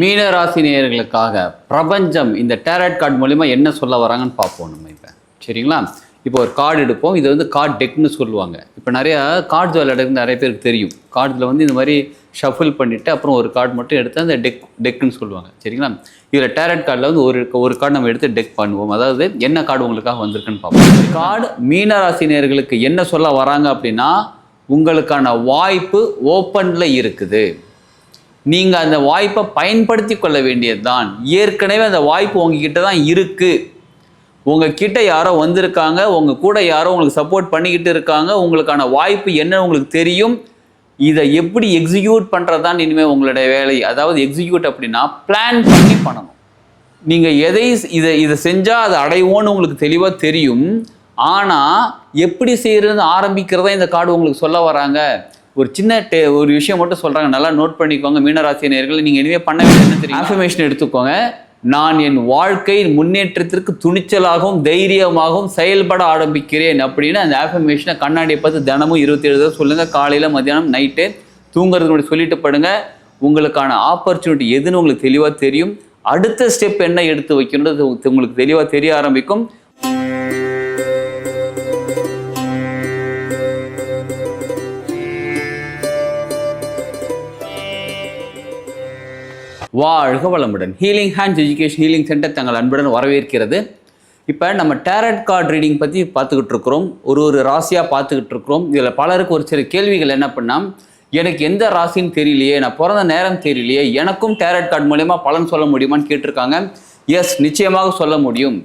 மீன ராசி நேயர்களுக்காக பிரபஞ்சம் இந்த டேரட் கார்டு மூலிமா என்ன சொல்ல வராங்கன்னு பார்ப்போம் நம்ம இப்போ. சரிங்களா? இப்போ ஒரு கார்டு எடுப்போம். இது வந்து கார்டு டெக்னு சொல்லுவாங்க. இப்போ நிறையா கார்டு விளையாடுறது நிறைய பேருக்கு தெரியும். கார்டில் வந்து இந்த மாதிரி ஷஃபில் பண்ணிவிட்டு அப்புறம் ஒரு கார்டு மட்டும் எடுத்து அந்த டெக் டெக்குன்னு சொல்லுவாங்க. சரிங்களா? இதில் டேரட் கார்டில் வந்து ஒரு ஒரு கார்டு நம்ம எடுத்து டெக் பண்ணுவோம். அதாவது என்ன கார்டு உங்களுக்காக வந்திருக்குன்னு பார்ப்போம். கார்டு மீன ராசி என்ன சொல்ல வராங்க அப்படின்னா உங்களுக்கான வாய்ப்பு ஓப்பனில் இருக்குது. நீங்கள் அந்த வாய்ப்பை பயன்படுத்தி கொள்ள வேண்டியது தான் ஏற்கனவே அந்த வாய்ப்பு உங்ககிட்ட தான் இருக்குது உங்ககிட்ட யாரோ வந்திருக்காங்க உங்கள் கூட யாரோ உங்களுக்கு சப்போர்ட் பண்ணிக்கிட்டு இருக்காங்க உங்களுக்கான வாய்ப்பு என்ன உங்களுக்கு தெரியும். இதை எப்படி எக்ஸிக்யூட் பண்ணுறது தான் இனிமேல் உங்களுடைய வேலை. அதாவது எக்ஸிக்யூட் அப்படின்னா பிளான் பண்ணி பண்ணணும். நீங்கள் எதை இதை இதை செஞ்சால் அதை அடைவோன்னு உங்களுக்கு தெளிவாக தெரியும். ஆனால் எப்படி செய்கிறது ஆரம்பிக்கிறதா இந்த கார்டு உங்களுக்கு சொல்ல வராங்க? ஒரு சின்ன டே ஒரு விஷயம் மட்டும் சொல்கிறாங்க நல்லா நோட் பண்ணிக்கோங்க. மீனராசி நேர்கள் நீங்கள் இனிமேல் பண்ண வேண்டியது தெரியும்? ஆஃபர்மேஷன் எடுத்துக்கோங்க. நான் என் வாழ்க்கை முன்னேற்றத்திற்கு துணிச்சலாகவும் தைரியமாகவும் செயல்பட ஆரம்பிக்கிறேன் அப்படின்னு அந்த ஆஃபர்மேஷனை கண்ணாடியை பார்த்து தினமும் இருபத்தேழு தான் சொல்லுங்கள் காலையில் மத்தியானம் நைட்டு தூங்குறதுக்கு முன்னாடி சொல்லிட்டு படுங்க. உங்களுக்கான ஆப்பர்ச்சுனிட்டி எதுன்னு உங்களுக்கு தெளிவாக தெரியும். அடுத்த ஸ்டெப் என்ன எடுத்து வைக்கின்றது உங்களுக்கு தெளிவாக தெரிய ஆரம்பிக்கும். வாழ்க வளமுடன். Healing hands education healing centre தங்கள் அன்புடன் வரவேற்கிறது. இப்போ நம்ம டேரட் கார்டு ரீடிங் பற்றி பார்த்துக்கிட்டு இருக்கிறோம் ஒரு ஒரு ராசியாக பார்த்துக்கிட்டு இருக்கிறோம் இதில் பலருக்கு ஒரு சில கேள்விகள் என்ன பண்ணால் எனக்கு எந்த ராசின்னு தெரியலையே நான் பிறந்த நேரம் தெரியலையே எனக்கும் டேரட் கார்டு மூலயமா பலன் சொல்ல முடியுமான்னு கேட்டிருக்காங்க. எஸ் நிச்சயமாக சொல்ல முடியும்.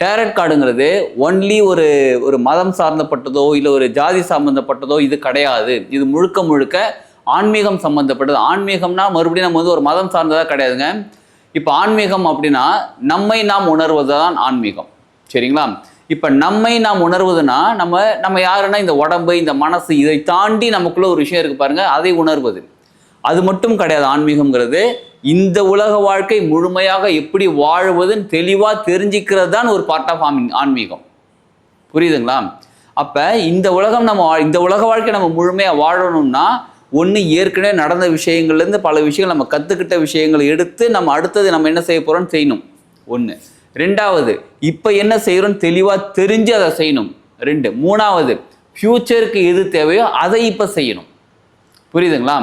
டேரட் கார்டுங்கிறது ஒன்லி ஒரு ஒரு மதம் சார்ந்தப்பட்டதோ இல்லை ஒரு ஜாதி சம்மந்தப்பட்டதோ இது கிடையாது. இது முழுக்க முழுக்க ஆன்மீகம் சம்மந்தப்பட்டது ஆன்மீகம்னா மறுபடியும் நம்ம வந்து ஒரு மதம் சார்ந்ததாக கிடையாதுங்க. இப்போ ஆன்மீகம் அப்படின்னா நம்மை நாம் உணர்வது தான் ஆன்மீகம். சரிங்களா? இப்போ நம்மை நாம் உணர்வதுனா நம்ம நம்ம யாருன்னா இந்த உடம்பு இந்த மனசு இதை தாண்டி நமக்குள்ள ஒரு விஷயம் இருக்கு பாருங்க அதை உணர்வது. அது மட்டும் கிடையாது ஆன்மீகம்ங்கிறது. இந்த உலக வாழ்க்கை முழுமையாக எப்படி வாழ்வதுன்னு தெளிவாக தெரிஞ்சுக்கிறது தான் ஒரு பார்ட் ஆஃப் ஆன்மீகம். புரியுதுங்களா? அப்போ இந்த உலகம் நம்ம வா- இந்த உலக வாழ்க்கை நம்ம முழுமையாக வாழணும்னா ஒன்று ஏற்கனவே நடந்த விஷயங்கள்லேருந்து பல விஷயங்கள் நம்ம கற்றுக்கிட்ட விஷயங்களை எடுத்து நம்ம அடுத்தது நம்ம என்ன செய்ய போகிறோம்னு செய்யணும். ஒன்று ரெண்டாவது இப்போ என்ன செய்கிறோம்னு தெளிவாக தெரிஞ்சு அதை செய்யணும். ரெண்டு. மூணாவது ஃப்யூச்சருக்கு எது தேவையோ அதை இப்போ செய்யணும். புரியுதுங்களா?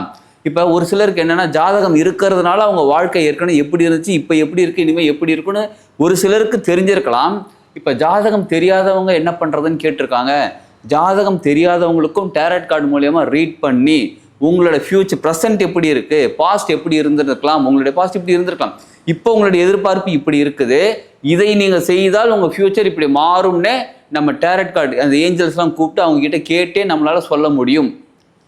இப்போ ஒரு சிலருக்கு என்னென்னா ஜாதகம் இருக்கிறதுனால அவங்க வாழ்க்கை ஏற்கனவே எப்படி இருந்துச்சு இப்போ எப்படி இருக்குது இனிமேல் எப்படி இருக்குன்னு ஒரு சிலருக்கு தெரிஞ்சிருக்கலாம். இப்போ ஜாதகம் தெரியாதவங்க என்ன பண்ணுறதுன்னு கேட்டிருக்காங்க. ஜாதகம் தெரியாதவங்களுக்கும் டேரட் கார்டு மூலயமா ரீட் பண்ணி உங்களோட ஃபியூச்சர் ப்ரெசன்ட் எப்படி இருக்குது பாஸ்ட் எப்படி இருந்திருக்கலாம்? உங்களுடைய பாஸ்ட் இப்படி இருந்திருக்கலாம். இப்போ உங்களுடைய எதிர்பார்ப்பு இப்படி இருக்குது. இதை நீங்கள் செய்தால் உங்கள் ஃபியூச்சர் இப்படி மாறும்னே நம்ம டேரட் கார்டு அந்த ஏஞ்சல்ஸ்லாம் கூப்பிட்டு அவங்க கிட்ட கேட்டே நம்மளால் சொல்ல முடியும்.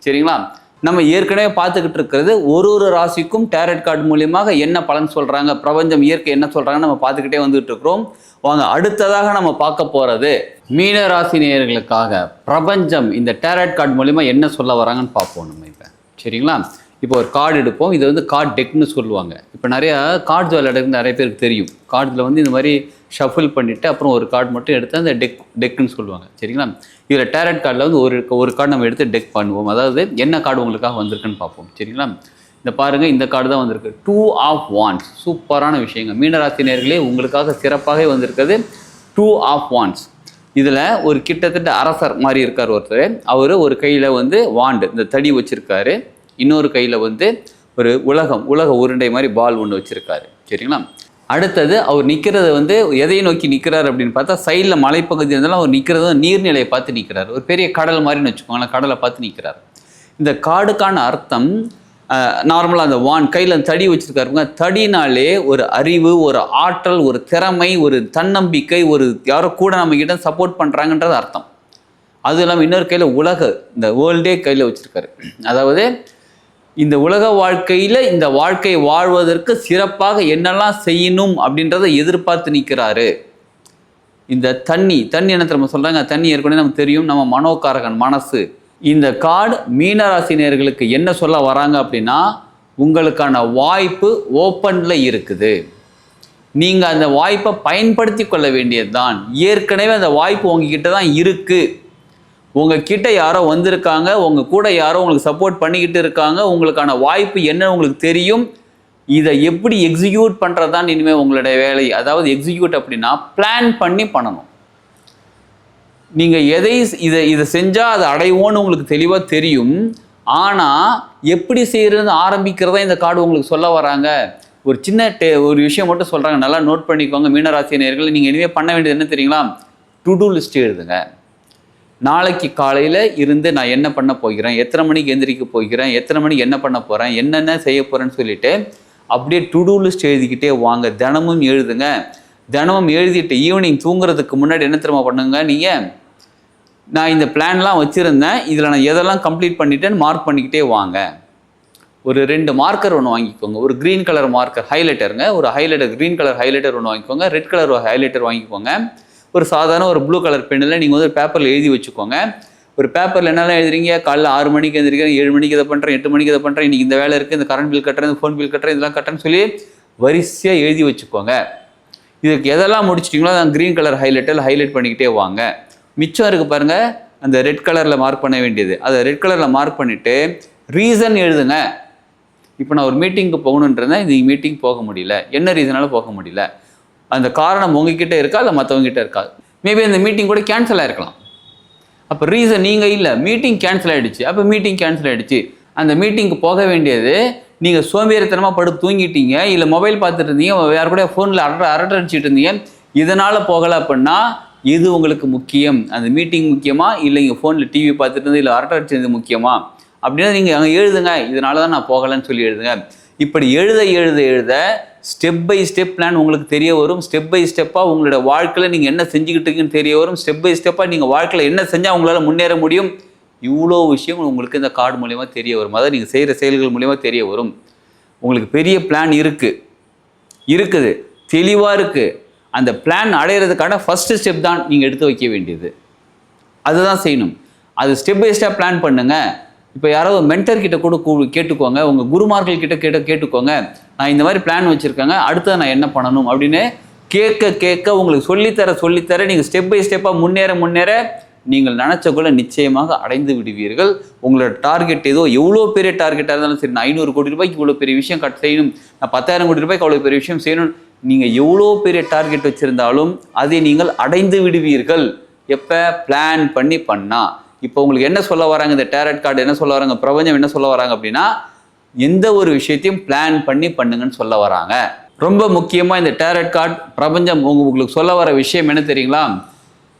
சரிங்களா? நம்ம ஏற்கனவே பார்த்துக்கிட்டு இருக்கிறது ஒரு ஒரு ராசிக்கும் டேரட் கார்டு மூலியமாக என்ன பலன் சொல்கிறாங்க பிரபஞ்சம் இயற்கை என்ன சொல்கிறாங்கன்னு நம்ம பார்த்துக்கிட்டே வந்துட்டு இருக்கிறோம். வாங்க அடுத்ததாக நம்ம பார்க்க போகிறது மீன ராசி நேயர்களுக்காக பிரபஞ்சம் இந்த டேரட் கார்டு மூலிமா என்ன சொல்ல வராங்கன்னு பார்ப்போம் நம்ம இப்போ. சரிங்களா? இப்போ ஒரு கார்டு எடுப்போம். இது வந்து கார்டு டெக்னு சொல்லுவாங்க. இப்போ நிறையா கார்டு விளையாடுறது நிறைய பேருக்கு தெரியும். கார்டில் வந்து இந்த மாதிரி ஷஃபில் பண்ணிவிட்டு அப்புறம் ஒரு கார்டு மட்டும் எடுத்து அந்த டெக் டெக்குன்னு சொல்லுவாங்க. சரிங்களா? இதில் டேரட் கார்டில் வந்து ஒரு ஒரு கார்டு நம்ம எடுத்து டெக் பண்ணுவோம். அதாவது என்ன கார்டு உங்களுக்காக வந்திருக்குன்னு பார்ப்போம். சரிங்களா? இந்த பாருங்கள் இந்த கார்டு தான் வந்திருக்கு. டூ ஆஃப் வான்ஸ் சூப்பரான விஷயங்க. மீனராசினியர்களே உங்களுக்காக சிறப்பாக வந்திருக்கிறது டூ ஆஃப் வான்ஸ் இதில் ஒரு கிட்டத்தட்ட அரசர் மாதிரி இருக்கார் ஒருத்தர். அவர் ஒரு கையில் வந்து வாண்டு இந்த தடி வச்சுருக்காரு. இன்னொரு கையில் வந்து ஒரு உலகம் உலக உருண்டை மாதிரி பால் ஒன்று வச்சுருக்காரு. சரிங்களா? அடுத்தது அவர் நிற்கிறத வந்து எதை நோக்கி நிற்கிறார் அப்படின்னு பார்த்தா சைடில் மலைப்பகுதி இருந்தாலும் அவர் நிற்கிறது நீர்நிலையை பார்த்து நிற்கிறார் ஒரு பெரிய கடல் மாதிரின்னு வச்சுக்கோங்களேன் கடலை பார்த்து நிற்கிறார் இந்த காடுக்கான அர்த்தம் நார்மலாக அந்த வான் கையில் தடி வச்சுருக்காருங்க தடினாலே ஒரு அறிவு ஒரு ஆற்றல் ஒரு திறமை ஒரு தன்னம்பிக்கை ஒரு யாரோ கூட நம்ம கிட்ட சப்போர்ட் பண்ணுறாங்கன்றது அர்த்தம். அதுவும் இல்லாமல் இன்னொரு கையில் உலக இந்த வேர்ல்டே கையில் வச்சுருக்காரு. அதாவது இந்த உலக வாழ்க்கையில் இந்த வாழ்க்கையை வாழ்வதற்கு சிறப்பாக என்னெல்லாம் செய்யணும் அப்படின்றத எதிர்பார்த்து நிற்கிறாரு இந்த தண்ணி தண்ணி என்ன நம்ம சொல்கிறாங்க தண்ணி ஏற்கனவே நமக்கு தெரியும். நம்ம மனோகாரகன் மனசு. இந்த கார்டு மீனராசினியர்களுக்கு என்ன சொல்ல வராங்க அப்படின்னா உங்களுக்கான வாய்ப்பு ஓப்பனில் இருக்குது. நீங்கள் அந்த வாய்ப்பை பயன்படுத்தி கொள்ள வேண்டியது தான் ஏற்கனவே அந்த வாய்ப்பு உங்ககிட்ட தான் இருக்குது உங்ககிட்ட யாரோ வந்திருக்காங்க உங்கள் கூட யாரோ உங்களுக்கு சப்போர்ட் பண்ணிக்கிட்டு இருக்காங்க உங்களுக்கான வாய்ப்பு என்ன உங்களுக்கு தெரியும் இதை எப்படி எக்ஸிக்யூட் பண்ணுறது தான் இனிமேல் உங்களுடைய வேலை. அதாவது எக்ஸிக்யூட் அப்படின்னா பிளான் பண்ணி பண்ணணும். நீங்கள் எதை இதை இதை செஞ்சால் அதை அடைவோன்னு உங்களுக்கு தெளிவாக தெரியும். ஆனால் எப்படி செய்கிறது ஆரம்பிக்கிறதா இந்த கார்டு உங்களுக்கு சொல்ல வராங்க. ஒரு சின்ன டே ஒரு விஷயம் மட்டும் சொல்கிறாங்க நல்லா நோட் பண்ணிக்கோங்க. மீனராசினியர்கள் நீங்கள் இனிமேல் பண்ண வேண்டியது என்ன தெரியுங்களா? டு டூ லிஸ்ட் எழுதுங்க. நாளைக்கு காலையில் இருந்து நான் என்ன பண்ண போகிறேன்? எத்தனை மணிக்கு எந்திரிக்க போகிறேன்? எத்தனை மணிக்கு என்ன பண்ண போகிறேன் என்னென்ன செய்ய போகிறேன்னு சொல்லிட்டு அப்படியே டு டூ லிஸ்ட் எழுதிக்கிட்டே வாங்க. தினமும் எழுதுங்க. தினமும் எழுதிட்டு ஈவினிங் தூங்குறதுக்கு முன்னாடி என்ன தெரியுமா பண்ணுங்க? நீங்கள் நான் இந்த பிளான்லாம் வச்சுருந்தேன். இதில் நான் எதெல்லாம் கம்ப்ளீட் பண்ணிட்டேன்னு மார்க் பண்ணிக்கிட்டே வாங்க. ஒரு ரெண்டு மார்க்கர் ஒன்று வாங்கிக்கோங்க. ஒரு க்ரீன் கலர் மார்க்கர் ஹைலைட்டருங்க ஒரு ஹைலைட்டர் க்ரீன் கலர் ஹைலைட்டர் ஒன்று வாங்கிக்கோங்க. ரெட் கலர் ஹைலைட்டர் வாங்கிக்கோங்க. ஒரு சாதாரண ஒரு ப்ளூ கலர் பெண்ணில் நீங்கள் வந்து பேப்பரில் எழுதி வச்சுக்கோங்க. ஒரு பேப்பரில் என்னெல்லாம் எழுதுறீங்க? காலைல ஆறு மணிக்கு எழுந்திரிக்கிறேன் ஏழு மணிக்கு இதை பண்ணுறேன் எட்டு மணிக்கு இதை பண்ணுறேன் இன்றைக்கி இந்த வேலை இருக்குது இந்த கரண்ட் பில் கட்டுறேன் இந்த ஃபோன் பில் கட்டுறேன் இதெல்லாம் கட்டுறேன்னு சொல்லி வரிசையாக எழுதி வச்சுக்கோங்க. இதுக்கு எதெல்லாம் முடிச்சிட்டிங்களோ அதை க்ரீன் கலர் ஹைலைட்டில் ஹைலைட் பண்ணிக்கிட்டே வாங்க. மிச்சம் இருக்குது பாருங்கள் அந்த ரெட் கலரில் மார்க் பண்ண வேண்டியது. அதை ரெட் கலரில் மார்க் பண்ணிவிட்டு ரீசன் எழுதுங்க. இப்போ நான் ஒரு மீட்டிங்க்கு போகணுன்றேன் இந்த மீட்டிங் போக முடியல. என்ன ரீசனால போக முடியல. அந்த காரணம் உங்ககிட்ட இருக்கா இல்லை மற்றவங்ககிட்ட இருக்கா? மேபி அந்த மீட்டிங் கூட கேன்சல் ஆயிருக்கலாம். அப்போ ரீசன் நீங்கள் இல்லை. மீட்டிங் கேன்சல் ஆகிடுச்சு அப்போ மீட்டிங் கேன்சல் ஆகிடுச்சு அந்த மீட்டிங்க்கு போக வேண்டியது நீங்கள் சோம்பேறித்தனமாக படுத்து தூங்கிட்டீங்க இல்லை மொபைல் பார்த்துட்டு இருந்தீங்க யார் கூட ஃபோனில் அரட்ட அரட்டை அடிச்சுட்டு இருந்தீங்க இதனால் போகலை அப்படின்னா இது உங்களுக்கு முக்கியம். அந்த மீட்டிங் முக்கியமா? இல்லை இங்கே ஃபோனில் டிவி பார்த்துட்டு இருந்து இல்லை அரட்டை அடிச்சது முக்கியமா? அப்படின்னா நீங்கள் அங்கே எழுதுங்க. இதனால தான் நான் போகலைன்னு சொல்லி எழுதுங்க. இப்படி எழுத எழுத எழுத ஸ்டெப் பை ஸ்டெப் பிளான் உங்களுக்கு தெரிய வரும். ஸ்டெப் பை ஸ்டெப்பாக உங்களோட வாழ்க்கையில் நீங்கள் என்ன செஞ்சுக்கிட்டு இருக்கீங்கன்னு தெரிய வரும். ஸ்டெப் பை ஸ்டெப்பாக நீங்கள் வாழ்க்கையில் என்ன செஞ்சால் உங்களால் முன்னேற முடியும்? இவ்வளோ விஷயம் உங்களுக்கு இந்த கார்டு மூலயமா தெரிய வரும். அதாவது நீங்கள் செய்கிற செயல்கள் மூலயமா தெரிய வரும். உங்களுக்கு பெரிய பிளான் இருக்குது இருக்குது. தெளிவாக இருக்குது அந்த பிளான் அடையிறதுக்கான ஃபஸ்ட்டு ஸ்டெப் தான் நீங்கள் எடுத்து வைக்க வேண்டியது. அதுதான் செய்யணும். அது ஸ்டெப் பை ஸ்டெப் பிளான் பண்ணுங்கள் இப்போ யாராவது மென்டர் கிட்ட கூட கூ- கேட்டுக்கோங்க. உங்கள் குருமார்கள் கிட்ட கேட்ட கேட்டுக்கோங்க. நான் இந்த மாதிரி பிளான் வச்சுருக்கேங்க. அடுத்தது நான் என்ன பண்ணணும் அப்படின்னு கேட்க கேட்க உங்களுக்கு சொல்லித்தர சொல்லித்தர நீங்கள் ஸ்டெப் பை ஸ்டெப்பாக முன்னேற முன்னேற நீங்கள் நினச்சக்குள்ள நிச்சயமாக அடைந்து விடுவீர்கள். உங்களோட டார்கெட் ஏதோ எவ்வளோ பெரிய டார்கெட்டாக இருந்தாலும் சரி நான் ஐநூறு கோடி ரூபாய்க்கு இவ்வளோ பெரிய விஷயம் கட் செய்யணும் நான் பத்தாயிரம் கோடி ரூபாய்க்கு அவ்வளோ பெரிய விஷயம் செய்யணும் நீங்கள் எவ்வளோ பெரிய டார்கெட் வச்சுருந்தாலும் அதை நீங்கள் அடைந்து விடுவீர்கள். எப்போ? பிளான் பண்ணி பண்ணால் இப்போ உங்களுக்கு என்ன சொல்ல வராங்க? இந்த டேரட் கார்டு என்ன சொல்ல வராங்க? பிரபஞ்சம் என்ன சொல்ல வராங்க அப்படின்னா எந்த ஒரு விஷயத்தையும் பிளான் பண்ணி பண்ணுங்கன்னு சொல்ல வராங்க. ரொம்ப முக்கியமாக இந்த டேரட் கார்ட் பிரபஞ்சம் உங்களுக்கு சொல்ல வர விஷயம் என்ன தெரியுங்களா?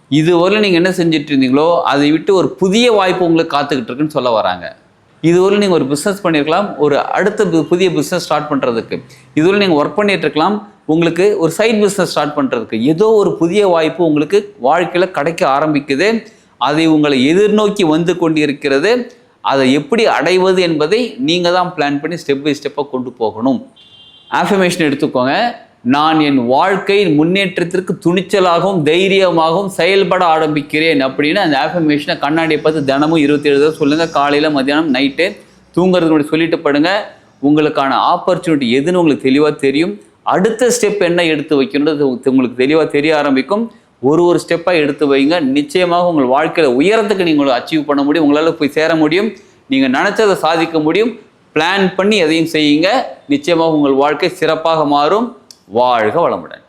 இதுவரை நீங்கள் என்ன செஞ்சுட்டு இருந்தீங்களோ அதை விட்டு ஒரு புதிய வாய்ப்பு உங்களுக்கு காத்துக்கிட்டு இருக்குன்னு சொல்ல வராங்க. இதுவரை நீங்கள் ஒரு பிஸ்னஸ் பண்ணியிருக்கலாம் ஒரு அடுத்த பு- புதிய பிஸ்னஸ் ஸ்டார்ட் பண்ணுறதுக்கு இதுவரை நீங்கள் ஒர்க் பண்ணிட்டு இருக்கலாம் உங்களுக்கு ஒரு சைட் பிஸ்னஸ் ஸ்டார்ட் பண்ணுறதுக்கு ஏதோ ஒரு புதிய வாய்ப்பு உங்களுக்கு வாழ்க்கையில் கிடைக்க ஆரம்பிக்குது. அதை உங்களை எதிர்நோக்கி வந்து கொண்டிருக்கிறது. அதை எப்படி அடைவது என்பதை நீங்கள் தான் பிளான் பண்ணி ஸ்டெப் பை ஸ்டெப்பாக கொண்டு போகணும். ஆஃபர்மேஷன் எடுத்துக்கோங்க. நான் என் வாழ்க்கை முன்னேற்றத்திற்கு துணிச்சலாகவும் தைரியமாகவும் செயல்பட ஆரம்பிக்கிறேன் அப்படின்னு அந்த ஆஃபர்மேஷனை கண்ணாடியை பார்த்து தினமும் இருபத்தேழு தடவை சொல்லுங்கள் காலையில் மத்தியானம் நைட்டு தூங்குறதுக்கு முன்னாடி சொல்லிட்டு படுங்க. உங்களுக்கான ஆப்பர்ச்சுனிட்டி எதுன்னு உங்களுக்கு தெளிவாக தெரியும். அடுத்த ஸ்டெப் என்ன எடுத்து வைக்கணுன்றது உங்களுக்கு தெளிவாக தெரிய ஆரம்பிக்கும். ஒரு ஒரு ஸ்டெப்பாக எடுத்து வைங்க. நிச்சயமாக உங்கள் வாழ்க்கையில் உயரத்துக்கு நீங்கள் அச்சீவ் பண்ண முடியும். உங்களால் போய் சேர முடியும். நீங்கள் நினச்சதை சாதிக்க முடியும். பிளான் பண்ணி எதையும் செய்யுங்க. நிச்சயமாக உங்கள் வாழ்க்கை சிறப்பாக மாறும். வாழ்க வளமுடன்.